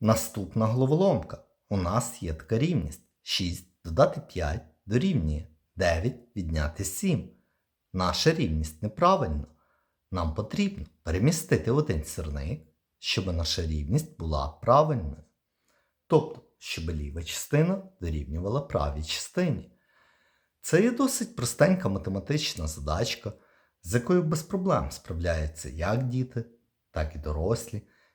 Наступна головоломка. У нас є така рівність. 6 додати 5 дорівнює 9 відняти 7. Наша рівність неправильна. Нам потрібно перемістити один сірник, щоб наша рівність була правильною. Тобто, щоб ліва частина дорівнювала правій частині. Це є досить простенька математична задачка, з якою без проблем справляються як діти, так і дорослі.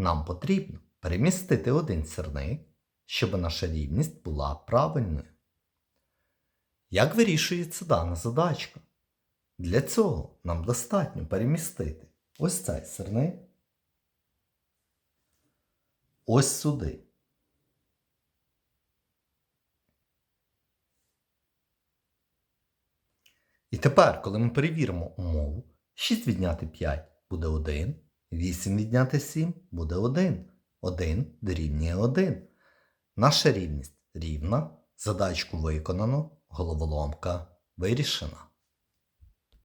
Нам потрібно перемістити один сірник, щоб наша рівність була правильною. Як вирішується дана задачка? Для цього нам достатньо перемістити ось цей сирник ось сюди. І тепер, коли ми перевіримо умову, 6 відняти 5 буде 1, 8 відняти 7 буде 1. 1 дорівнює 1. Наша рівність рівна, задачку виконано, головоломка вирішена.